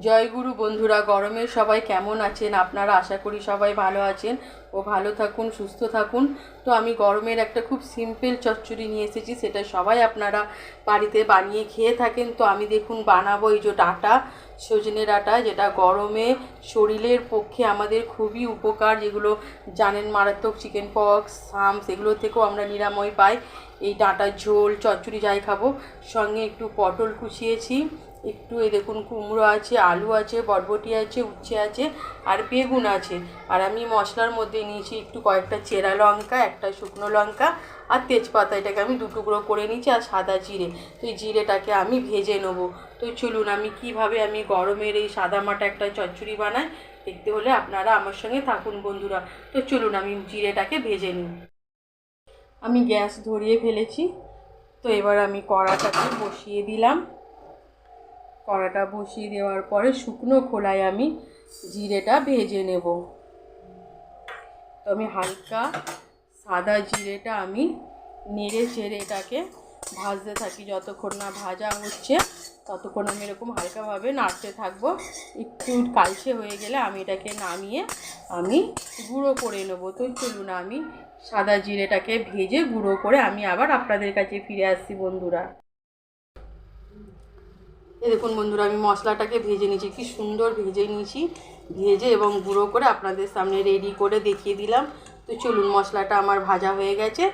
জয়গুরু বন্ধুরা গরমে সবাই কেমন আছেন? আপনারা আশা করি সবাই ভালো আছেন। ও ভালো থাকুন, সুস্থ থাকুন। তো আমি গরমের একটা খুব সিম্পল চচ্চড়ি নিয়ে এসেছি, সেটা সবাই আপনারা বাড়িতে বানিয়ে খেয়ে থাকেন। তো আমি দেখুন বানাবো এই যে ডাটা, সজনে ডাঁটা, যেটা গরমে শরীরের পক্ষে আমাদের খুবই উপকার, যেগুলো জানেন মারাত্মক চিকেন পক্স সামস এগুলো থেকেও আমরা নিরাময় পাই। এই ডাঁটার ঝোল, চচ্চড়ি যাই খাব। সঙ্গে একটু পটল কুচিয়েছি, একটু এই দেখুন কুমড়ো আছে, আলু আছে, বরবটি আছে, উচ্ছে আছে, আর বেগুন আছে। আর আমি মশলার মধ্যে নিয়েছি একটু কয়েকটা চেরা লঙ্কা, একটা শুকনো লঙ্কা আর তেজপাতা। এটাকে আমি দু টুকরো করে নিয়েছি আর সাদা জিরে। তো এই জিরেটাকে আমি ভেজে নেব। তো চলুন, আমি কীভাবে আমি গরমের এই সাদা মাটা একটা চচ্চড়ি বানাই, দেখতে হলে আপনারা আমার সঙ্গে থাকুন বন্ধুরা। তো চলুন, আমি জিরেটাকে ভেজে নিই। আমি গ্যাস ধরিয়ে ফেলেছি। তো এবার আমি কড়াটাকে বসিয়ে দিলাম। কড়াটা বসিয়ে দেওয়ার পরে শুকনো খোলায় আমি জিরেটা ভেজে নেব। তো আমি হালকা সাদা জিরেটা আমি নেড়ে চেড়ে এটাকে ভাজতে থাকি। যতক্ষণ না ভাজা হচ্ছে, ততক্ষণ আমি এরকম হালকাভাবে নাড়তে থাকব। একটু কালচে হয়ে গেলে আমি এটাকে নামিয়ে আমি গুঁড়ো করে নেব। তো চলুন আমি সাদা জিরেটাকে ভেজে গুঁড়ো করে আমি আবার আপনাদের কাছে ফিরে আসছি বন্ধুরা। এই দেখুন বন্ধুরা, আমি মশলাটাকে ভেজে নিয়েছি, কি সুন্দর ভেজে নিয়েছি। ভেজে এবং গুঁড়ো করে আপনাদের সামনে রেডি করে দেখিয়ে দিলাম। তো চলুন, মশলাটা আমার ভাজা হয়ে গেছে।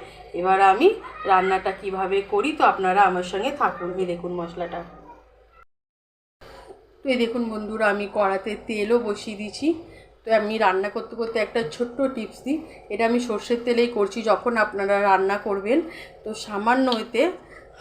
এবার আমি রান্নাটা কীভাবে করি তো আপনারা আমার সঙ্গে থাকুন। এই দেখুন মশলাটা। তো এই দেখুন বন্ধুরা, আমি কড়াতে তেলও বসিয়ে দিয়েছি। তো আমি রান্না করতে করতে একটা ছোট্ট টিপস দিই। এটা আমি সর্ষের তেলেই করছি, যখন আপনারা রান্না করবেন। তো সামান্য এতে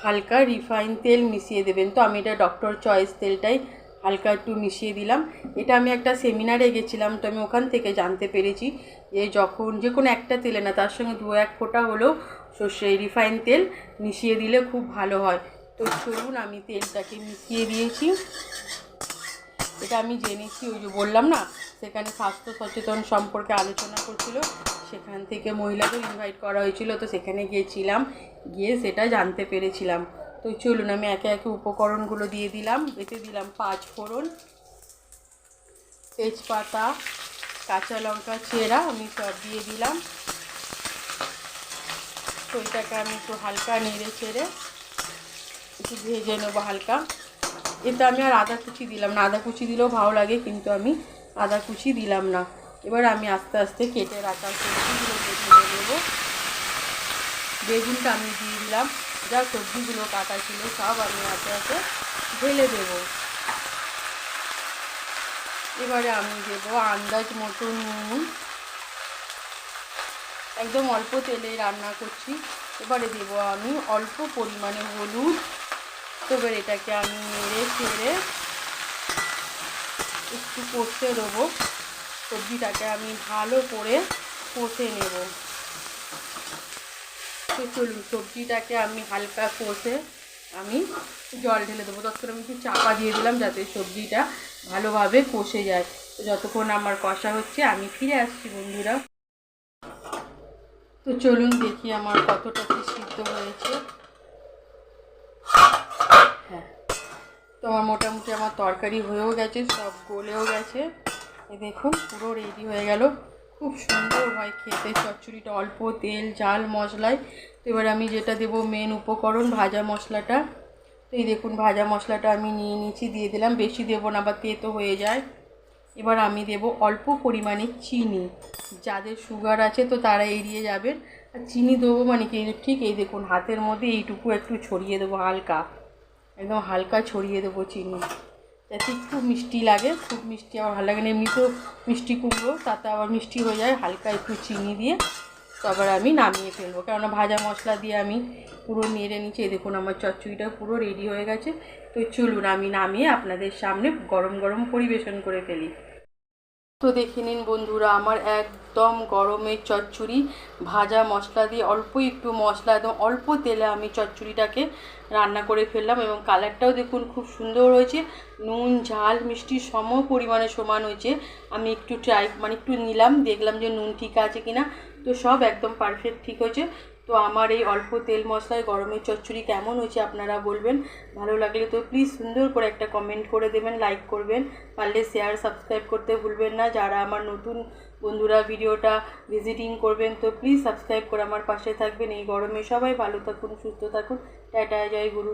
হালকা রিফাইন তেল মিশিয়ে দেবেন। তো আমি এটা ডক্টর চয়েস তেলটাই হালকা একটু মিশিয়ে দিলাম। এটা আমি একটা সেমিনারে গেছিলাম, তো আমি ওখান থেকে জানতে পেরেছি যে যখন যে কোনো একটা তেলে না, তার সঙ্গে দু এক ফোঁটা হলেও সর্ষে রিফাইন তেল মিশিয়ে দিলে খুব ভালো হয়। তো চলুন আমি তেলটাকে মিশিয়ে দিয়েছি। এটা আমি জেনেছি, ওই যে বললাম না? সেখানে স্বাস্থ্য সচেতন সম্পর্কে আলোচনা করছিল। সেখান থেকে মহিলাদের ইনভাইট করা হয়েছিল, তো সেখানে গিয়েছিলাম। গিয়ে সেটা জানতে পেরেছিলাম। তো চলুন, আমি একে একে উপকরণগুলো দিয়ে দিলাম। এতে দিলাম পাঁচ ফোড়ন, তেজপাতা, কাঁচা লঙ্কা চেরা, আমি সব দিয়ে দিলাম। তো এটাকে আমি একটু হালকা নেড়ে চেড়ে একটু ভেজে নেব হালকা। এতে আমি আর আদা কুচি দিলাম না। আদা কুচি দিলেও ভালো লাগে, কিন্তু আমি আদা কুচি দিলাম না। এবার আমি আস্তে আস্তে কেটে রাখা সবজিগুলো ঢেলে দেবো বেগুনটা আমি দিয়ে দিলাম। যা সবজিগুলো কাটা ছিল, সব আমি আস্তে আস্তে ঢেলে দেবো। এবারে আমি দেবো আন্দাজ মতো নুন। একদম অল্প তেলে রান্না করছি। এবারে দেবো আমি অল্প পরিমাণে হলুদ। এবার এটাকে আমি নেড়ে চেড়ে একটু কষতে দেবো সবজিটাকে আমি ভালো করে কষে নেব। তো চলুন, সবজিটাকে আমি হালকা কষে আমি জল ঢেলে দেবো। ততক্ষণ আমি একটু চাপা দিয়ে দিলাম যাতে সবজিটা ভালোভাবে কষে যায়। তো যতক্ষণ আমার কষা হচ্ছে, আমি ফিরে আসছি বন্ধুরা। তো চলুন দেখি আমার কতটা কি সিদ্ধ হয়েছে। তো আমার মোটামুটি আমার তরকারি হয়েও গেছে, সব গলেও গেছে। দেখুন, পুরো রেডি হয়ে গেল। খুব সুন্দর হয় খেতে, চচ্চড়িটা অল্প তেল, ঝাল, মশলায়। তো এবার আমি যেটা দেবো মেন উপকরণ, ভাজা মশলাটা। তো এই দেখুন, ভাজা মশলাটা আমি নিয়ে নিয়েছি, দিয়ে দিলাম। বেশি দেবো না, বা তেতো হয়ে যায়। এবার আমি দেব অল্প পরিমাণে চিনি। যাদের সুগার আছে, তো তারা এড়িয়ে যাবেন। আর চিনি দেবো মানে কি, ঠিক এই দেখুন, হাতের মধ্যে এইটুকু একটু ছড়িয়ে দেবো হালকা। একদম হালকা ছড়িয়ে দেবো চিনি। যাতে একটু মিষ্টি লাগে, খুব মিষ্টি আমার ভালো লাগে না। এমনিতেও মিষ্টি কুমড়ো, তাতে আবার মিষ্টি হয়ে যায়, হালকা একটু চিনি দিয়ে তারপর আমি নামিয়ে ফেলব। কেননা ভাজা মশলা দিয়ে আমি পুরো নেড়ে নিচে দেখুন আমার চচ্চড়িটা পুরো রেডি হয়ে গেছে। তো চলুন আমি নামিয়ে আপনাদের সামনে গরম গরম পরিবেশন করে ফেলি। তো দেখে নিন বন্ধুরা, আমার একদম গরমের চচ্চড়ি, ভাজা মশলা দিয়ে অল্প একটু মশলা, একদম অল্প তেলে আমি চচ্চড়িটাকে রান্না করে ফেললাম এবং কালারটাও দেখুন খুব সুন্দর হয়েছে। নুন, ঝাল, মিষ্টি সম পরিমাণে সমান হয়েছে। আমি একটু ট্রাই মানে একটু নিলাম, দেখলাম যে নুন ঠিক আছে কিনা। তো সব একদম পারফেক্ট ঠিক হয়েছে। তো আমার এই অল্প তেল মশলায় গরমের চচ্চড়ি কেমন হয়েছে আপনারা বলবেন। ভালো লাগলে তো প্লিজ সুন্দর করে একটা কমেন্ট করে দেবেন লাইক করবেন। পারলে শেয়ার সাবস্ক্রাইব করতে ভুলবেন না। যারা আমার নতুন বন্ধুরা ভিডিওটা ভিজিটিং করবেন, তো প্লিজ সাবস্ক্রাইব করে আমার পাশে থাকবেন। এই গরমে সবাই ভালো থাকুন, সুস্থ থাকুন। টাটা, জয় গুরু।